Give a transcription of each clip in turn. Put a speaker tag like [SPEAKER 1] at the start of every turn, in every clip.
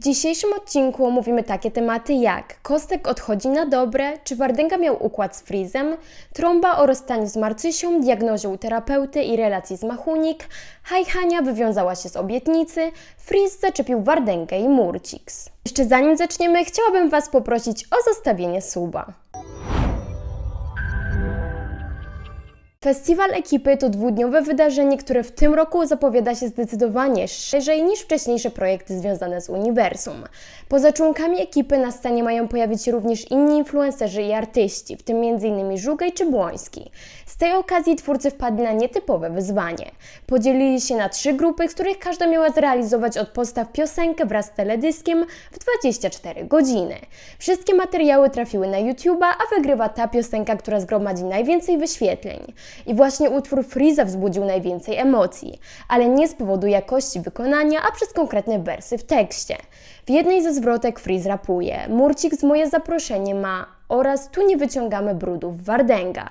[SPEAKER 1] W dzisiejszym odcinku omówimy takie tematy jak Kostek odchodzi na dobre, czy Wardęga miał układ z Frizem, trąba o rozstaniu z Marcysią, diagnozie u terapeuty i relacji z Machunik, Hajhania wywiązała się z obietnicy, Friz zaczepił Wardęgę i Murciks. Jeszcze zanim zaczniemy, chciałabym Was poprosić o zostawienie suba. Festiwal Ekipy to dwudniowe wydarzenie, które w tym roku zapowiada się zdecydowanie szerzej niż wcześniejsze projekty związane z uniwersum. Poza członkami ekipy na scenie mają pojawić się również inni influencerzy i artyści, w tym m.in. Żugaj czy Błoński. Z tej okazji twórcy wpadli na nietypowe wyzwanie. Podzielili się na trzy grupy, z których każda miała zrealizować od podstaw piosenkę wraz z teledyskiem w 24 godziny. Wszystkie materiały trafiły na YouTube'a, a wygrywa ta piosenka, która zgromadzi najwięcej wyświetleń. I właśnie utwór Freeza wzbudził najwięcej emocji, ale nie z powodu jakości wykonania, a przez konkretne wersy w tekście. W jednej ze zwrotek Freeze rapuje: Murcik z moje zaproszenie ma oraz tu nie wyciągamy brudów Wardęga.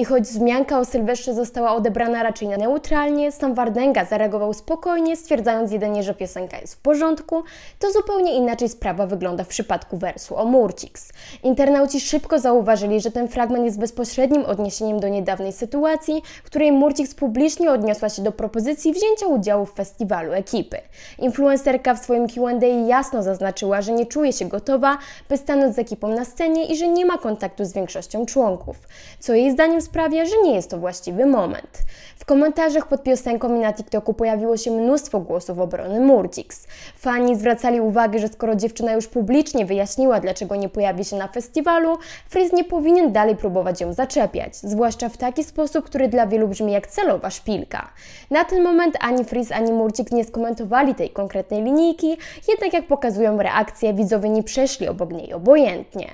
[SPEAKER 1] I choć wzmianka o Sylwestrze została odebrana raczej neutralnie, sam Wardęga zareagował spokojnie, stwierdzając jedynie, że piosenka jest w porządku, to zupełnie inaczej sprawa wygląda w przypadku wersu o Murciks. Internauci szybko zauważyli, że ten fragment jest bezpośrednim odniesieniem do niedawnej sytuacji, w której Murciks publicznie odniosła się do propozycji wzięcia udziału w festiwalu ekipy. Influencerka w swoim Q&A jasno zaznaczyła, że nie czuje się gotowa, by stanąć z ekipą na scenie i że nie ma kontaktu z większością członków, co jej zdaniem sprawia, że nie jest to właściwy moment. W komentarzach pod piosenką i na TikToku pojawiło się mnóstwo głosów obrony Murciks. Fani zwracali uwagę, że skoro dziewczyna już publicznie wyjaśniła, dlaczego nie pojawi się na festiwalu, Frizz nie powinien dalej próbować ją zaczepiać, zwłaszcza w taki sposób, który dla wielu brzmi jak celowa szpilka. Na ten moment ani Frizz, ani Murciks nie skomentowali tej konkretnej linijki, jednak jak pokazują reakcje, widzowie nie przeszli obok niej obojętnie.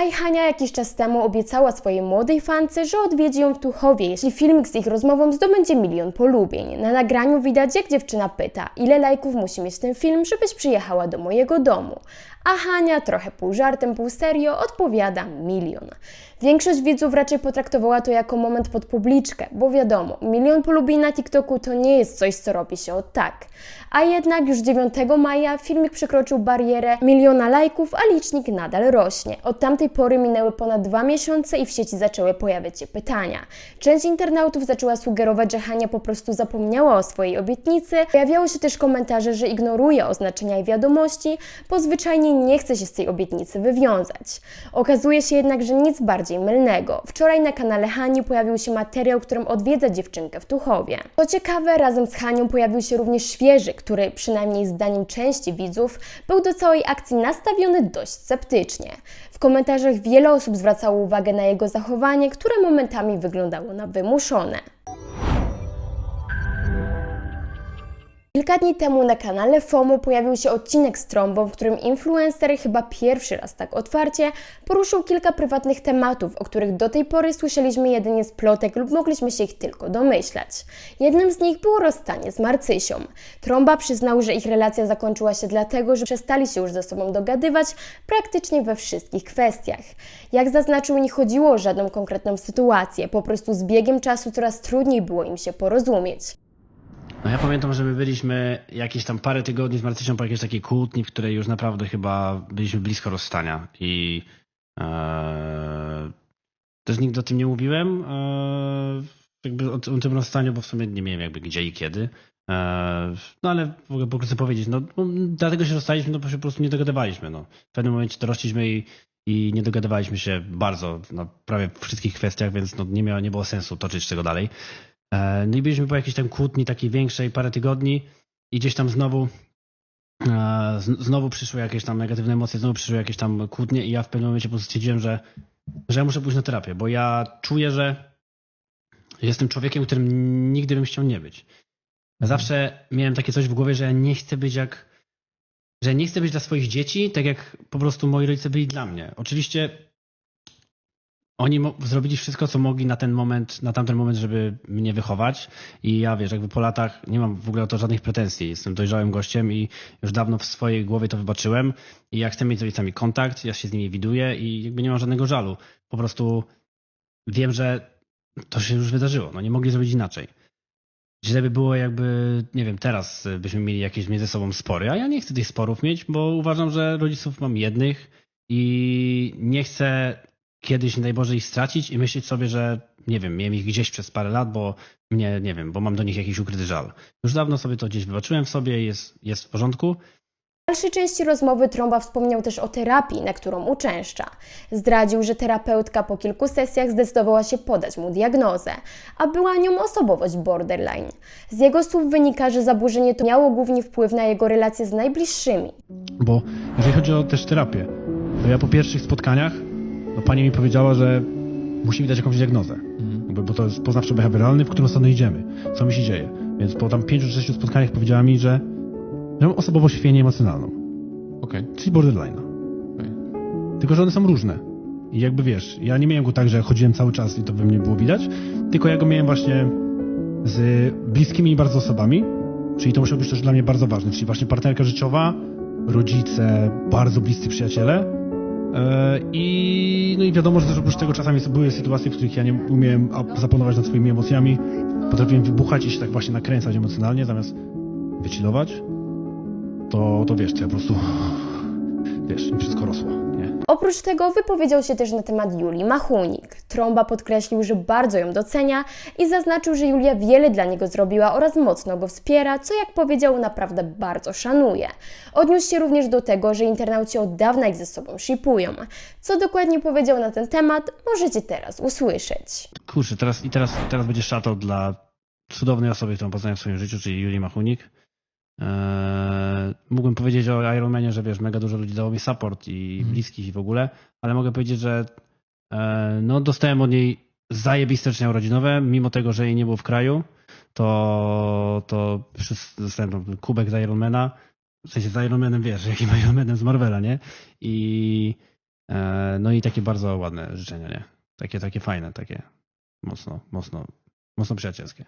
[SPEAKER 1] A i Hania jakiś czas temu obiecała swojej młodej fance, że odwiedzi ją w Tuchowie, jeśli filmik z ich rozmową zdobędzie milion polubień. Na nagraniu widać, jak dziewczyna pyta, ile lajków musi mieć ten film, żebyś przyjechała do mojego domu. A Hania, trochę pół żartem, pół serio, odpowiada milion. Większość widzów raczej potraktowała to jako moment pod publiczkę, bo wiadomo, milion polubień na TikToku to nie jest coś, co robi się od tak. A jednak już 9 maja filmik przekroczył barierę miliona lajków, a licznik nadal rośnie. Od tamtej pory minęły ponad dwa miesiące i w sieci zaczęły pojawiać się pytania. Część internautów zaczęła sugerować, że Hania po prostu zapomniała o swojej obietnicy. Pojawiały się też komentarze, że ignoruje oznaczenia i wiadomości, bo zwyczajnie nie chce się z tej obietnicy wywiązać. Okazuje się jednak, że nic bardziej mylnego. Wczoraj na kanale Hani pojawił się materiał, którym odwiedza dziewczynkę w Tuchowie. Co ciekawe, razem z Hanią pojawił się również świeży, który przynajmniej zdaniem części widzów był do całej akcji nastawiony dość sceptycznie. W komentarzach wiele osób zwracało uwagę na jego zachowanie, które momentami wyglądało na wymuszone. Kilka dni temu na kanale FOMO pojawił się odcinek z trąbą, w którym influencer chyba pierwszy raz tak otwarcie poruszył kilka prywatnych tematów, o których do tej pory słyszeliśmy jedynie z plotek lub mogliśmy się ich tylko domyślać. Jednym z nich było rozstanie z Marcysią. Trąba przyznał, że ich relacja zakończyła się dlatego, że przestali się już ze sobą dogadywać praktycznie we wszystkich kwestiach. Jak zaznaczył, nie chodziło o żadną konkretną sytuację, po prostu z biegiem czasu coraz trudniej było im się porozumieć.
[SPEAKER 2] No ja pamiętam, że my byliśmy jakieś tam parę tygodni z Marcysią po jakiejś takiej kłótni, w której już naprawdę chyba byliśmy blisko rozstania i e, też nigdy o tym nie mówiłem, e, jakby o, o tym rozstaniu, bo w sumie nie miałem jakby gdzie i kiedy. E, no ale mogę po prostu powiedzieć, no no, dlatego się rozstaliśmy, no bo się po prostu nie dogadywaliśmy. No. W pewnym momencie dorośliśmy i, i nie dogadywaliśmy się bardzo, no, prawie wszystkich kwestiach, więc no, nie, miało, nie było sensu toczyć tego dalej. E, No i byliśmy po jakiejś tam kłótni takiej większej, parę tygodni i gdzieś tam znowu e, znowu przyszły jakieś tam negatywne emocje, znowu przyszły jakieś tam kłótnie i ja w pewnym momencie po prostu stwierdziłem, że, że ja muszę pójść na terapię, bo ja czuję, że jestem człowiekiem, którym nigdy bym chciał nie być. Zawsze miałem takie coś w głowie, że ja nie chcę być jak, że nie chcę być dla swoich dzieci, tak jak po prostu moi rodzice byli dla mnie. Oczywiście oni zrobili wszystko, co mogli na ten moment, na tamten moment, żeby mnie wychować. I ja wiesz, jakby po latach nie mam w ogóle o to żadnych pretensji. Jestem dojrzałym gościem i już dawno w swojej głowie to wybaczyłem. I ja chcę mieć z rodzicami kontakt, ja się z nimi widuję i jakby nie mam żadnego żalu. Po prostu wiem, że to się już wydarzyło. No nie mogli zrobić inaczej. źle by było jakby, nie wiem, teraz y, byśmy mieli jakieś między sobą spory, a ja nie chcę tych sporów mieć, bo uważam, że rodziców mam jednych i nie chcę kiedyś, nie daj Boże, ich stracić i myśleć sobie, że nie wiem, miałem ich gdzieś przez parę lat, bo mnie, nie wiem, bo mam do nich jakiś ukryty żal. Już dawno sobie to gdzieś wybaczyłem w sobie, jest, jest w porządku.
[SPEAKER 1] W dalszej części rozmowy Trąba wspomniał też o terapii, na którą uczęszcza. Zdradził, że terapeutka po kilku sesjach zdecydowała się podać mu diagnozę, a była nią osobowość borderline. Z jego słów wynika, że zaburzenie to miało głównie wpływ na jego relacje z najbliższymi.
[SPEAKER 2] Bo jeżeli chodzi o też terapię, to ja po pierwszych spotkaniach, no pani mi powiedziała, że musi mi dać jakąś diagnozę. Jakby, Bo to jest poznawczo-behawioralny, w którą stronę idziemy, co mi się dzieje. Więc po tam pięciu czy sześciu spotkaniach powiedziała mi, że mam osobowość chwiejnie emocjonalną,
[SPEAKER 3] Okej.
[SPEAKER 2] czyli borderline.
[SPEAKER 3] okej.
[SPEAKER 2] Tylko, że one są różne. I jakby wiesz, ja nie miałem go tak, że chodziłem cały czas i to we mnie było widać, tylko ja go miałem właśnie z bliskimi mi bardzo osobami, czyli to musiało być też dla mnie bardzo ważne, czyli właśnie partnerka życiowa, rodzice, bardzo bliscy przyjaciele. E, I, no i wiadomo, że też oprócz tego czasami były sytuacje, w których ja nie umiałem zapanować nad swoimi emocjami. Potrafiłem wybuchać i się tak właśnie nakręcać emocjonalnie, zamiast wychillować. To, to wiesz, to ja po prostu, wiesz, wszystko rosło, nie?
[SPEAKER 1] Oprócz tego wypowiedział się też na temat Julii Machunik. Trąba podkreślił, że bardzo ją docenia i zaznaczył, że Julia wiele dla niego zrobiła oraz mocno go wspiera, co jak powiedział naprawdę bardzo szanuje. Odniósł się również do tego, że internauci od dawna ich ze sobą shipują. Co dokładnie powiedział na ten temat, możecie teraz usłyszeć.
[SPEAKER 2] Kurczę, teraz i teraz, teraz będzie szatał dla cudownej osoby, którą poznałem w swoim życiu, czyli Julii Machunik. Eee, mógłbym powiedzieć o Ironmanie, że wiesz, mega dużo ludzi dało mi support i
[SPEAKER 3] Mhm.
[SPEAKER 2] bliskich i w ogóle, ale mogę powiedzieć, że e, no, dostałem od niej zajebiste życzenia urodzinowe, mimo tego, że jej nie było w kraju, to, to dostałem tam kubek z Ironmana, w sensie z Ironmanem, wiesz, jakim Ironmanem z Marvela, nie? I e, no i takie bardzo ładne życzenia, nie? Takie, takie fajne, takie mocno, mocno, mocno przyjacielskie.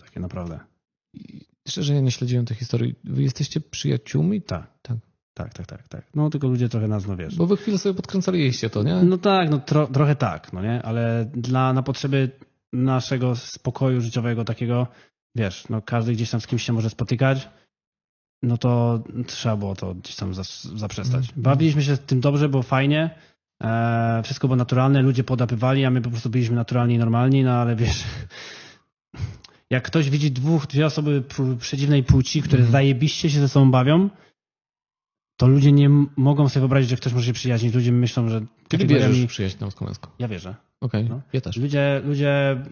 [SPEAKER 2] Takie naprawdę.
[SPEAKER 3] Szczerze, ja nie śledziłem tej historii. Wy jesteście przyjaciółmi?
[SPEAKER 2] Tak.
[SPEAKER 3] Tak.
[SPEAKER 2] Tak, tak, tak, tak. No tylko ludzie trochę nas, no wiesz.
[SPEAKER 3] Bo wy chwilę sobie podkręcaliście to, nie?
[SPEAKER 2] No tak, no tro, trochę tak, no nie? Ale dla, na potrzeby naszego spokoju życiowego takiego, wiesz, no każdy gdzieś tam z kimś się może spotykać, no to trzeba było to gdzieś tam zaprzestać.
[SPEAKER 3] Mhm.
[SPEAKER 2] Bawiliśmy się z tym dobrze, było fajnie, e, wszystko było naturalne, ludzie podapywali, a my po prostu byliśmy naturalni i normalni, no ale wiesz, jak ktoś widzi dwóch, dwie osoby pr- przeciwnej płci, które
[SPEAKER 3] Mhm.
[SPEAKER 2] zajebiście się ze sobą bawią, to ludzie nie mogą sobie wyobrazić, że ktoś może się przyjaźnić. Ludzie myślą, że
[SPEAKER 3] Kiedy
[SPEAKER 2] kategoriami-
[SPEAKER 3] bierzesz przyjaźń damsko-męsko?
[SPEAKER 2] Ja wierzę.
[SPEAKER 3] Okej,
[SPEAKER 2] No.
[SPEAKER 3] ja też.
[SPEAKER 2] Ludzie, ludzie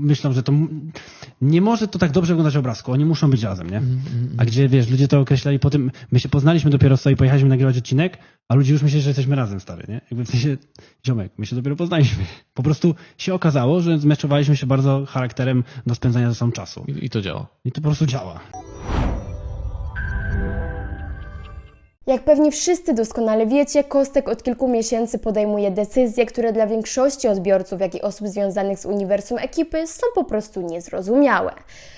[SPEAKER 2] myślą, że to nie może to tak dobrze wyglądać w obrazku. Oni muszą być razem, nie?
[SPEAKER 3] Mhm, mhm,
[SPEAKER 2] A gdzie, wiesz, ludzie to określali po tym, my się poznaliśmy dopiero i pojechaliśmy nagrywać odcinek, a ludzie już myśleli, że jesteśmy razem, stary, nie? Jakby w sensie, ziomek, my się dopiero poznaliśmy. Po prostu się okazało, że zmeczowaliśmy się bardzo charakterem do spędzania ze sobą czasu.
[SPEAKER 3] I, I to działa.
[SPEAKER 2] I to po prostu działa.
[SPEAKER 1] Jak pewnie wszyscy doskonale wiecie, Kostek od kilku miesięcy podejmuje decyzje, które dla większości odbiorców, jak i osób związanych z uniwersum ekipy są po prostu niezrozumiałe.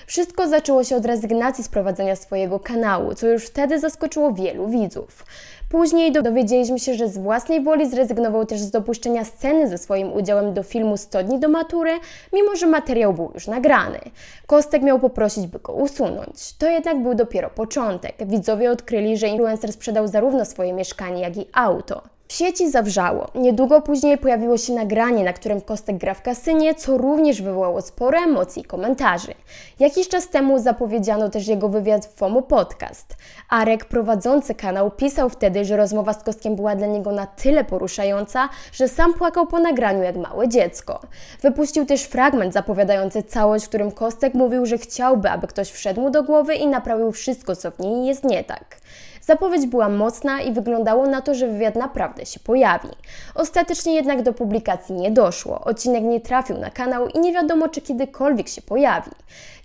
[SPEAKER 1] Wszystko zaczęło się od rezygnacji z prowadzenia swojego kanału, co już wtedy zaskoczyło wielu widzów. Później do- dowiedzieliśmy się, że z własnej woli zrezygnował też z dopuszczenia sceny ze swoim udziałem do filmu 100 dni do matury, mimo że materiał był już nagrany. Kostek miał poprosić, by go usunąć. To jednak był dopiero początek. Widzowie odkryli, że influencer sprzedał zarówno swoje mieszkanie, jak i auto. W sieci zawrzało. Niedługo później pojawiło się nagranie, na którym Kostek gra w kasynie, co również wywołało sporo emocji i komentarzy. Jakiś czas temu zapowiedziano też jego wywiad w FOMO Podcast. Arek, prowadzący kanał, pisał wtedy, że rozmowa z Kostkiem była dla niego na tyle poruszająca, że sam płakał po nagraniu jak małe dziecko. Wypuścił też fragment zapowiadający całość, w którym Kostek mówił, że chciałby, aby ktoś wszedł mu do głowy i naprawił wszystko, co w niej jest nie tak. Zapowiedź była mocna i wyglądało na to, że wywiad naprawdę się pojawi. Ostatecznie jednak do publikacji nie doszło. Odcinek nie trafił na kanał i nie wiadomo, czy kiedykolwiek się pojawi.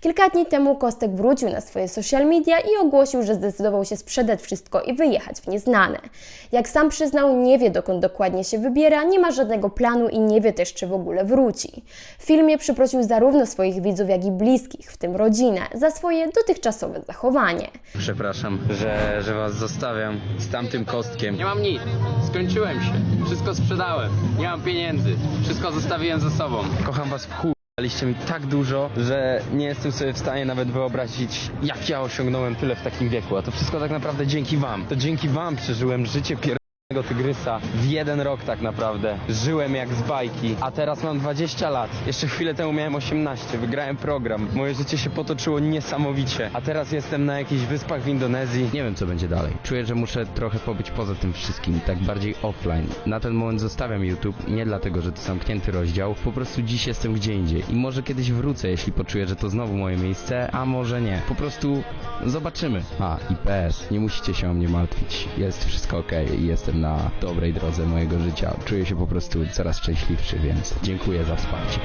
[SPEAKER 1] Kilka dni temu Kostek wrócił na swoje social media i ogłosił, że zdecydował się sprzedać wszystko i wyjechać w nieznane. Jak sam przyznał, nie wie dokąd dokładnie się wybiera, nie ma żadnego planu i nie wie też, czy w ogóle wróci. W filmie przeprosił zarówno swoich widzów, jak i bliskich, w tym rodzinę, za swoje dotychczasowe zachowanie.
[SPEAKER 4] Przepraszam, że, że was zostawiam z tamtym kostkiem.
[SPEAKER 5] Nie mam nic. Skończyłem się. Wszystko sprzedałem. Nie mam pieniędzy. Wszystko zostawiłem ze sobą.
[SPEAKER 4] Kocham was w chuj. Daliście mi tak dużo, że nie jestem sobie w stanie nawet wyobrazić, jak ja osiągnąłem tyle w takim wieku. A to wszystko tak naprawdę dzięki wam. To dzięki wam przeżyłem życie pier... tygrysa w jeden rok tak naprawdę. Żyłem jak z bajki, a teraz mam 20 lat. Jeszcze chwilę temu miałem 18, wygrałem program. Moje życie się potoczyło niesamowicie, a teraz jestem na jakichś wyspach w Indonezji. Nie wiem co będzie dalej. Czuję, że muszę trochę pobyć poza tym wszystkim, tak bardziej offline. Na ten moment zostawiam YouTube, nie dlatego, że to zamknięty rozdział, po prostu dziś jestem gdzie indziej i może kiedyś wrócę, jeśli poczuję, że to znowu moje miejsce, a może nie. Po prostu zobaczymy. A, i PS, nie musicie się o mnie martwić. Jest wszystko ok i na dobrej drodze mojego życia. Czuję się po prostu coraz szczęśliwszy, więc dziękuję za wsparcie.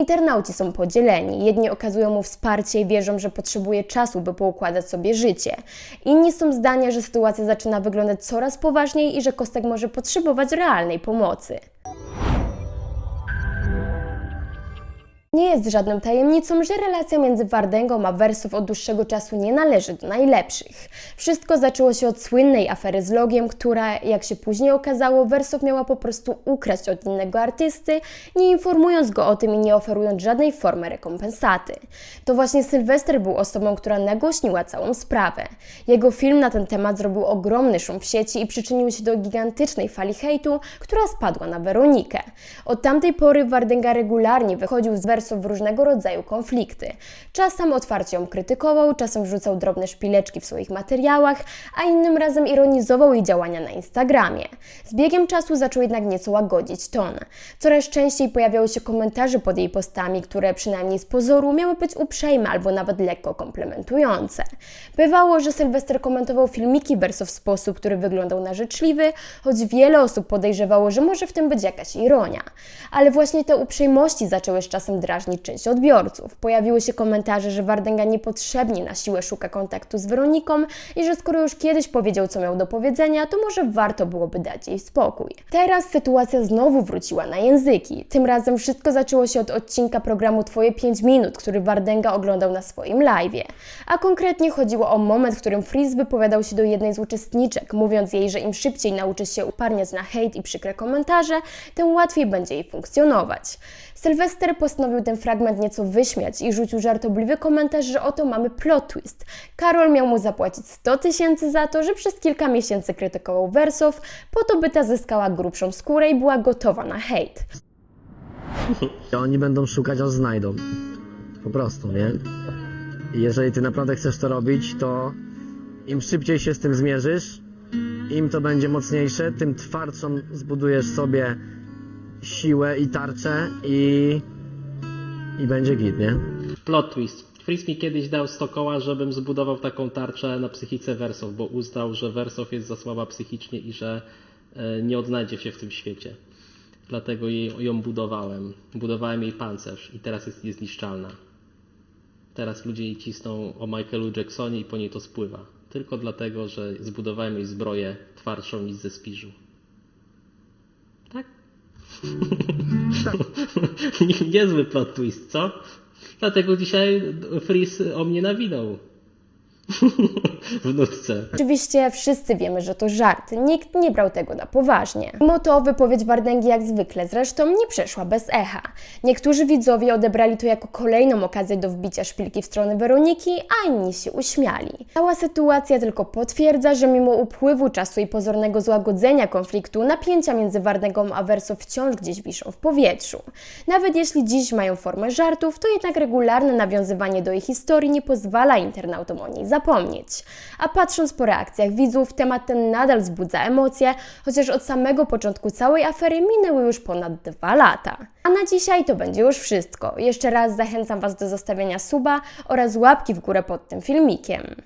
[SPEAKER 1] Internauci są podzieleni. Jedni okazują mu wsparcie i wierzą, że potrzebuje czasu, by poukładać sobie życie. Inni są zdania, że sytuacja zaczyna wyglądać coraz poważniej i że Kostek może potrzebować realnej pomocy. Nie jest żadną tajemnicą, że relacja między Wardęgą a Wersow od dłuższego czasu nie należy do najlepszych. Wszystko zaczęło się od słynnej afery z Logiem, która, jak się później okazało, Wersow miała po prostu ukraść od innego artysty, nie informując go o tym i nie oferując żadnej formy rekompensaty. To właśnie Sylwester był osobą, która nagłośniła całą sprawę. Jego film na ten temat zrobił ogromny szum w sieci i przyczynił się do gigantycznej fali hejtu, która spadła na Weronikę. Od tamtej pory Wardęga regularnie wychodził z Wersow w różnego rodzaju konflikty. Czasem otwarcie ją krytykował, czasem wrzucał drobne szpileczki w swoich materiałach, a innym razem ironizował jej działania na Instagramie. Z biegiem czasu zaczął jednak nieco łagodzić ton. Coraz częściej pojawiały się komentarze pod jej postami, które przynajmniej z pozoru miały być uprzejme albo nawet lekko komplementujące. Bywało, że Sylwester komentował filmiki Wersow w sposób, który wyglądał na życzliwy, choć wiele osób podejrzewało, że może w tym być jakaś ironia. Ale właśnie te uprzejmości zaczęły z czasem drażnić część odbiorców. Pojawiły się komentarze, że Wardęga niepotrzebnie na siłę szuka kontaktu z Weroniką i że skoro już kiedyś powiedział, co miał do powiedzenia, to może warto byłoby dać jej spokój. Teraz sytuacja znowu wróciła na języki. Tym razem wszystko zaczęło się od odcinka programu Twoje 5 minut, który Wardęga oglądał na swoim live'ie. A konkretnie chodziło o moment, w którym Freeze wypowiadał się do jednej z uczestniczek, mówiąc jej, że im szybciej nauczy się uparniać na hejt i przykre komentarze, tym łatwiej będzie jej funkcjonować. Sylwester postanowił ten fragment nieco wyśmiać i rzucił żartobliwy komentarz, że oto mamy plot twist. Karol miał mu zapłacić 100 tysięcy za to, że przez kilka miesięcy krytykował Wersow, po to by ta zyskała grubszą skórę i była gotowa na hejt.
[SPEAKER 5] Oni będą szukać, a znajdą. Po prostu, nie? Jeżeli ty naprawdę chcesz to robić, to im szybciej się z tym zmierzysz, im to będzie mocniejsze, tym twardszą zbudujesz sobie siłę i tarczę i, i będzie git, nie?
[SPEAKER 6] Plot twist. Fritz mi kiedyś dał 100 koła, żebym zbudował taką tarczę na psychice Wersow, bo uznał, że Wersow jest za słaba psychicznie i że e, nie odnajdzie się w tym świecie. Dlatego jej, ją budowałem. Budowałem jej pancerz i teraz jest niezniszczalna. Teraz ludzie jej cisną o Michaelu Jacksonie i po niej to spływa. Tylko dlatego, że zbudowałem jej zbroję twardszą niż ze spiżu. Tak? Niezły plot twist, co? Dlatego dzisiaj Fris o mnie nawinął. w nutce.
[SPEAKER 1] Oczywiście wszyscy wiemy, że to żart. Nikt nie brał tego na poważnie. Mimo to wypowiedź Wardęgi jak zwykle zresztą nie przeszła bez echa. Niektórzy widzowie odebrali to jako kolejną okazję do wbicia szpilki w stronę Weroniki, a inni się uśmiali. Cała sytuacja tylko potwierdza, że mimo upływu czasu i pozornego złagodzenia konfliktu, napięcia między Wardęgą a Werso wciąż gdzieś wiszą w powietrzu. Nawet jeśli dziś mają formę żartów, to jednak regularne nawiązywanie do jej historii nie pozwala internautom o niej zapomnieć. A patrząc po reakcjach widzów, temat ten nadal wzbudza emocje, chociaż od samego początku całej afery minęły już ponad dwa lata. A na dzisiaj to będzie już wszystko. Jeszcze raz zachęcam Was do zostawienia suba oraz łapki w górę pod tym filmikiem.